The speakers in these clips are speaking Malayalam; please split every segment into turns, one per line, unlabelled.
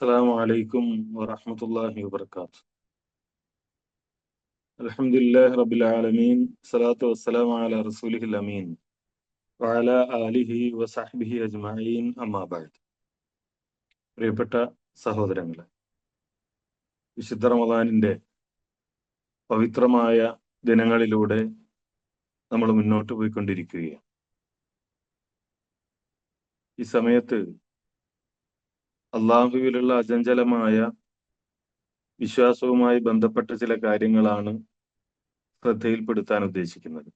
السلام عليكم ورحمة الله وبركاته الحمد لله رب العالمين الصلاة والسلام على رسوله الأمين وعلى آله وصحبه أجمعين أما بعد പ്രിയപ്പെട്ട സഹോദരങ്ങളെ വിശുദ്ധ റമദാനിന്റെ പവിത്രമായ ദിനങ്ങളിലൂടെ നമ്മൾ മുന്നോട്ട് പോയിക്കൊണ്ടിരിക്കുകയാണ് ഈ സമയത്ത് അള്ളാഹുവിലുള്ള അചഞ്ചലമായ വിശ്വാസവുമായി ബന്ധപ്പെട്ട ചില കാര്യങ്ങളാണ് ശ്രദ്ധയിൽപ്പെടുത്താൻ ഉദ്ദേശിക്കുന്നത്.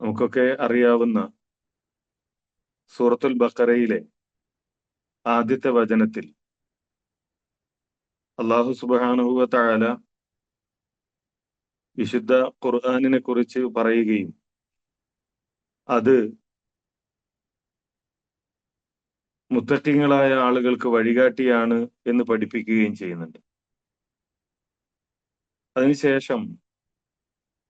നമുക്കൊക്കെ അറിയാവുന്ന സൂറത്തുൽ ബക്കറയിലെ ആദ്യത്തെ വചനത്തിൽ അള്ളാഹു സുബാനുഹുവ താല വിശുദ്ധ ഖുർആാനിനെ കുറിച്ച് പറയുകയും അത് മുത്തക്കിങ്ങളായ ആളുകൾക്ക് വഴികാട്ടിയാണ് എന്ന് പഠിപ്പിക്കുകയും ചെയ്യുന്നുണ്ട്. അതിനുശേഷം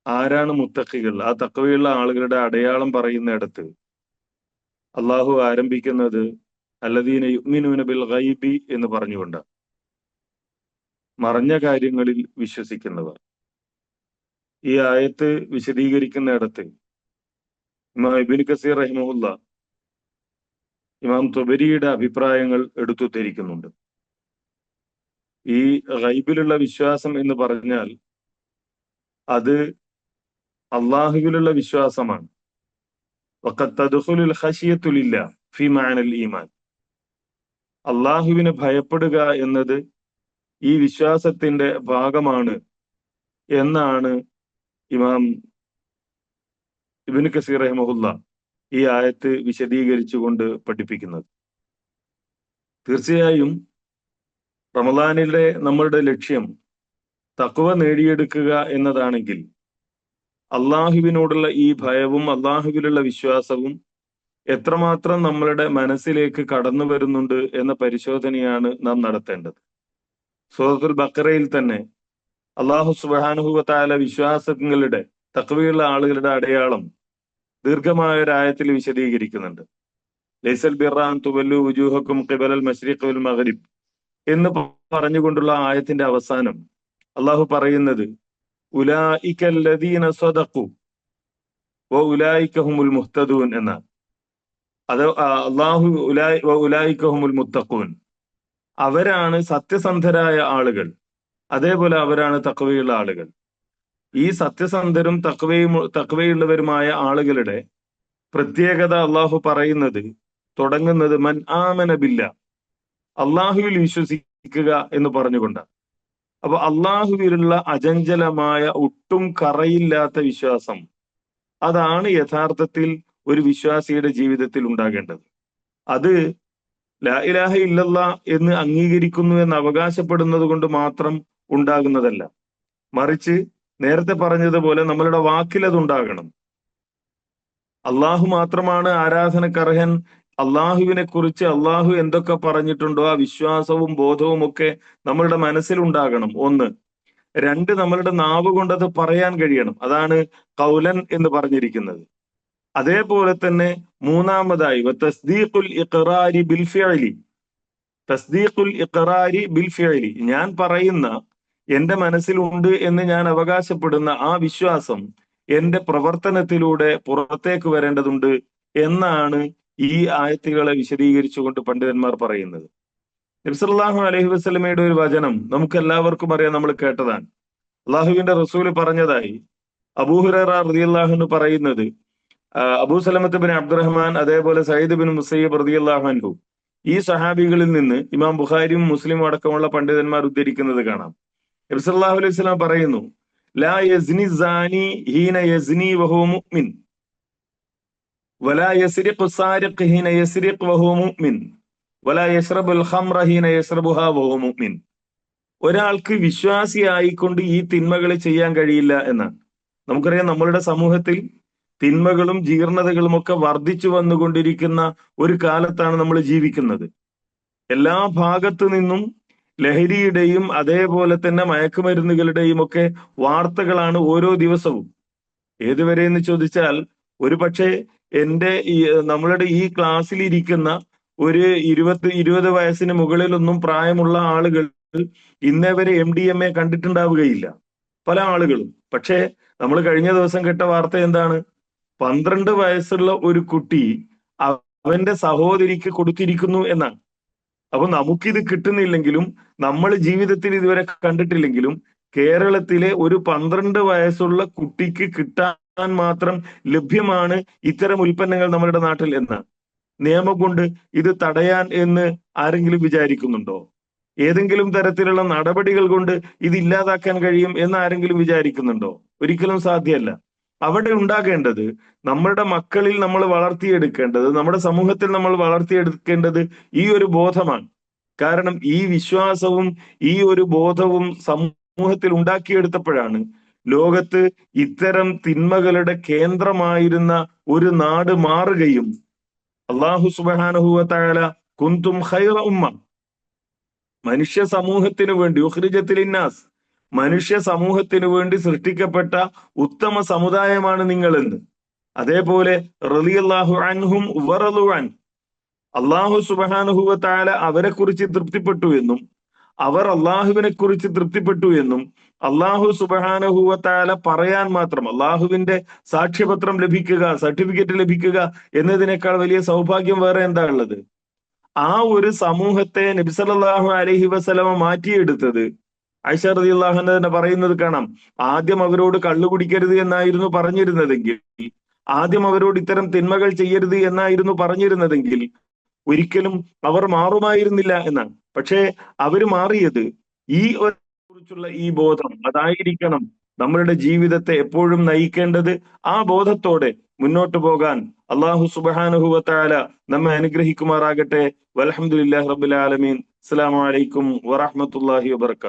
ആരാണ് മുത്തക്കികൾ? ആ തക്കവയുള്ള ആളുകളുടെ അടയാളം പറയുന്നിടത്ത് അള്ളാഹു ആരംഭിക്കുന്നത് അല്ലദീന യുഗ്മിനൂന ബിൽ ഗൈബി എന്ന് പറഞ്ഞുകൊണ്ട് മറഞ്ഞ കാര്യങ്ങളിൽ വിശ്വസിക്കുന്നവർ. ഈ ആയത്ത് വിശദീകരിക്കുന്നിടത്ത് ഇമാം ഇബിൻ കസീർ റഹിമുല്ല ഇമാം തൊബരിയുടെ അഭിപ്രായങ്ങൾ എടുത്തു തിരിക്കുന്നുണ്ട് ഈ റൈബിലുള്ള വിശ്വാസം എന്ന് പറഞ്ഞാൽ അത് അള്ളാഹുവിലുള്ള വിശ്വാസമാണ്. ഫി ഈമാൻ. അള്ളാഹുവിനെ ഭയപ്പെടുക എന്നത് ഈ വിശ്വാസത്തിന്റെ ഭാഗമാണ് എന്നാണ് ഇമാം ഇബിന് കസീർ റഹ്മുല്ല ഈ ആയത്ത് വിശദീകരിച്ചുകൊണ്ട് പഠിപ്പിക്കുന്നത്. തീർച്ചയായും റമദാനിലെ നമ്മളുടെ ലക്ഷ്യം തക്കുവ നേടിയെടുക്കുക എന്നതാണെങ്കിൽ അള്ളാഹുവിനോടുള്ള ഈ ഭയവും അള്ളാഹുവിലുള്ള വിശ്വാസവും എത്രമാത്രം നമ്മളുടെ മനസ്സിലേക്ക് കടന്നു വരുന്നുണ്ട് എന്ന പരിശോധനയാണ് നാം നടത്തേണ്ടത്. സൂറത്തുൽ ബക്കറയിൽ തന്നെ അള്ളാഹു സുബാനുഹുവത്തായ വിശ്വാസങ്ങളുടെ തക്കവയുള്ള ആളുകളുടെ അടയാളം ദീർഘമായ ഒരു ആയത്തിൽ വിശദീകരിക്കുന്നുണ്ട്. ലൈസൽ ബിറാൻ തുവല്ലു ഉജൂഹക്കും കിബലൽ മഷ്രീഖ് വൽ മഗ്രിബ് എന്ന് പറഞ്ഞുകൊണ്ടുള്ള ആയത്തിന്റെ അവസാനം അള്ളാഹു പറയുന്നത് ഉലായിക്കല്ലദീന മുഹ്തദൂൻ എന്നാണ് അത് അള്ളാഹു ഉലായി ഉലായിക്കഹുമുൽ മുത്തഖൂൻ. അവരാണ് സത്യസന്ധരായ ആളുകൾ. അതേപോലെ അവരാണ് തക്കവയുള്ള ആളുകൾ. ഈ സത്യസന്ധരും തക്വയും തക്വയുള്ളവരുമായ ആളുകളുടെ പ്രത്യേകത അള്ളാഹു പറയുന്നത് തുടങ്ങുന്നത് മൻ ആമന ബില്ല അള്ളാഹുവിൽ വിശ്വസിക്കുക എന്ന് പറഞ്ഞുകൊണ്ടാണ്. അപ്പൊ അള്ളാഹുവിലുള്ള അചഞ്ചലമായ ഒട്ടും കറയില്ലാത്ത വിശ്വാസം അതാണ് യഥാർത്ഥത്തിൽ ഒരു വിശ്വാസിയുടെ ജീവിതത്തിൽ ഉണ്ടാകേണ്ടത്. അത് ലാ ഇലാഹ ഇല്ലല്ല എന്ന് അംഗീകരിക്കുന്നു എന്ന് അവകാശപ്പെടുന്നത് കൊണ്ട് മാത്രം ഉണ്ടാകുന്നതല്ല. മറിച്ച് നേരത്തെ പറഞ്ഞതുപോലെ നമ്മളുടെ ഉണ്ടാകണം. അള്ളാഹു മാത്രമാണ് ആരാധനക്കർഹൻ. അള്ളാഹുവിനെ കുറിച്ച് അള്ളാഹു എന്തൊക്കെ പറഞ്ഞിട്ടുണ്ടോ ആ വിശ്വാസവും ബോധവും ഒക്കെ നമ്മളുടെ മനസ്സിൽ ഉണ്ടാകണം. ഒന്ന് രണ്ട് നമ്മളുടെ നാവ് കൊണ്ടത് പറയാൻ കഴിയണം. അതാണ് കൗലൻ എന്ന് പറഞ്ഞിരിക്കുന്നത്. അതേപോലെ തന്നെ മൂന്നാമതായി തസ്ദീഖുൽ ഇഖറാരി ബിൽ ഫിഅലി. തസ്ദീഖുൽ ഇഖറാരി ബിൽ ഫിഅലി. ഞാൻ പറയുന്ന എന്റെ മനസ്സിലുണ്ട് എന്ന് ഞാൻ അവകാശപ്പെടുന്ന ആ വിശ്വാസം എന്റെ പ്രവർത്തനത്തിലൂടെ പുറത്തേക്ക് വരേണ്ടതുണ്ട് എന്നാണ് ഈ ആയത്തുകളെ വിശദീകരിച്ചുകൊണ്ട് പണ്ഡിതന്മാർ പറയുന്നത്. നബ്സല്ലാഹു അലഹി വസ്ലമയുടെ ഒരു വചനം നമുക്ക് എല്ലാവർക്കും അറിയാം നമ്മൾ കേട്ടതാണ്. അള്ളാഹുവിന്റെ റസൂൽ പറഞ്ഞതായി. അബൂഹുറ എന്ന് പറയുന്നത് അബൂ സലമത്ത് ബിൻ അബ്ദുറഹ്മാൻ അതേപോലെ സയ്യിദ് ബിൻ മുസയ്യബ് റതിയല്ലാഹു ഈ സഹാബികളിൽ നിന്ന് ഇമാം ബുഖാരിയും മുസ്ലിം അടക്കമുള്ള പണ്ഡിതന്മാർ ഉദ്ധരിക്കുന്നത് കാണാം. നബ്സല്ലാഹു അലൈഹി പറയുന്നു ലാ യസ്നി സാനി ഹീന യസ്നി മുഅ്മിൻ. വലാ സാരിഖ് ഹീന മുഅ്മിൻ. വലാ ഖംറ ഹീന മുഅ്മിൻ. ഒരാൾക്ക് ഈ തിന്മകൾ ചെയ്യാൻ കഴിയില്ല എന്നാണ്. നമുക്കറിയാം നമ്മളുടെ സമൂഹത്തിൽ തിന്മകളും ജീർണതകളും ഒക്കെ വർദ്ധിച്ചു വന്നുകൊണ്ടിരിക്കുന്ന ഒരു കാലത്താണ് നമ്മൾ ജീവിക്കുന്നത്. എല്ലാ ഭാഗത്തു നിന്നും ലഹരിയുടെയും അതേപോലെ തന്നെ മയക്കുമരുന്നുകളുടെയും ഒക്കെ വാർത്തകളാണ് ഓരോ ദിവസവും. ഏതുവരെ എന്ന് ചോദിച്ചാൽ ഒരു പക്ഷേ എന്റെ ഈ നമ്മളുടെ ഈ ക്ലാസ്സിൽ ഇരിക്കുന്ന ഒരു ഇരുപത് ഇരുപത് വയസ്സിന് മുകളിലൊന്നും പ്രായമുള്ള ആളുകൾ ഇന്നേ വരെ എം ഡി എം എ കണ്ടിട്ടുണ്ടാവുകയില്ല. പല ആളുകളും. പക്ഷേ നമ്മൾ കഴിഞ്ഞ ദിവസം കേട്ട വാർത്ത എന്താണ്? പന്ത്രണ്ട് വയസ്സുള്ള ഒരു കുട്ടി അവന്റെ സഹോദരിക്ക് കൊടുത്തിരിക്കുന്നു എന്നാണ്. അപ്പൊ നമുക്കിത് കിട്ടുന്നില്ലെങ്കിലും നമ്മൾ ജീവിതത്തിൽ ഇതുവരെ കണ്ടിട്ടില്ലെങ്കിലും കേരളത്തിലെ ഒരു പന്ത്രണ്ട് വയസ്സുള്ള കുട്ടിക്ക് കിട്ടാൻ മാത്രം ലഭ്യമാണ് ഇത്തരം ഉൽപ്പന്നങ്ങൾ നമ്മുടെ നാട്ടിൽ എന്നാണ് നിയമം കൊണ്ട് ഇത് തടയാൻ എന്ന് ആരെങ്കിലും വിചാരിക്കുന്നുണ്ടോ? ഏതെങ്കിലും തരത്തിലുള്ള നടപടികൾ കൊണ്ട് ഇത് ഇല്ലാതാക്കാൻ കഴിയും എന്ന് ആരെങ്കിലും വിചാരിക്കുന്നുണ്ടോ? ഒരിക്കലും സാധ്യമല്ല. അവിടെ ഉണ്ടാകേണ്ടത് നമ്മളുടെ മക്കളിൽ നമ്മൾ വളർത്തിയെടുക്കേണ്ടത് നമ്മുടെ സമൂഹത്തിൽ നമ്മൾ വളർത്തിയെടുക്കേണ്ടത് ഈ ഒരു ബോധമാണ്. കാരണം ഈ വിശ്വാസവും ഈ ഒരു ബോധവും സമൂഹത്തിൽ ഉണ്ടാക്കിയെടുത്തപ്പോഴാണ് ലോകത്ത് ഇത്തരം തിന്മകളുടെ കേന്ദ്രമായിരുന്ന ഒരു നാട് മാറുകയും അള്ളാഹു സുബാനുഹുവല കുന്തും ഹൈറ ഉമ്മ. മനുഷ്യ സമൂഹത്തിനു വേണ്ടി ഉഹ്രിജത്തിലിന്നാസ് മനുഷ്യ സമൂഹത്തിനു വേണ്ടി സൃഷ്ടിക്കപ്പെട്ട ഉത്തമ സമുദായമാണ് നിങ്ങളെന്ന്. അതേപോലെ റലിയല്ലാഹു അൻഹും വറലുവാൻ അള്ളാഹു സുബാനുഹുവത്താല അവരെ കുറിച്ച് തൃപ്തിപ്പെട്ടു എന്നും അവർ അള്ളാഹുവിനെ കുറിച്ച് തൃപ്തിപ്പെട്ടു എന്നും അള്ളാഹു സുബാനഹുവത്താല പറയാൻ മാത്രം അള്ളാഹുവിന്റെ സാക്ഷ്യപത്രം ലഭിക്കുക സർട്ടിഫിക്കറ്റ് ലഭിക്കുക എന്നതിനേക്കാൾ വലിയ സൗഭാഗ്യം വേറെ എന്താ ഉള്ളത്? ആ ഒരു സമൂഹത്തെ നബിസലാഹു അലഹി വസലമ മാറ്റിയെടുത്തത് ഐഷ റതി അള്ളാഹുന്റെ തന്നെ പറയുന്നത് കാണാം. ആദ്യം അവരോട് കള്ളു കുടിക്കരുത് എന്നായിരുന്നു പറഞ്ഞിരുന്നതെങ്കിൽ ആദ്യം അവരോട് ഇത്തരം തിന്മകൾ ചെയ്യരുത് എന്നായിരുന്നു പറഞ്ഞിരുന്നതെങ്കിൽ ഒരിക്കലും അവർ മാറുമായിരുന്നില്ല എന്നാണ്. പക്ഷേ അവർ മാറിയത് ഈ കുറിച്ചുള്ള ഈ ബോധം അതായിരിക്കണം നമ്മളുടെ ജീവിതത്തെ എപ്പോഴും നയിക്കേണ്ടത്. ആ ബോധത്തോടെ മുന്നോട്ട് പോകാൻ അള്ളാഹു സുബാനുഹുവത്താല നമ്മെ അനുഗ്രഹിക്കുമാറാകട്ടെ. വലഹമുല്ലാ റബുലാലമീൻ അസ്സാം വലൈക്കും വറഹമത്തല്ലാഹി വാത്തു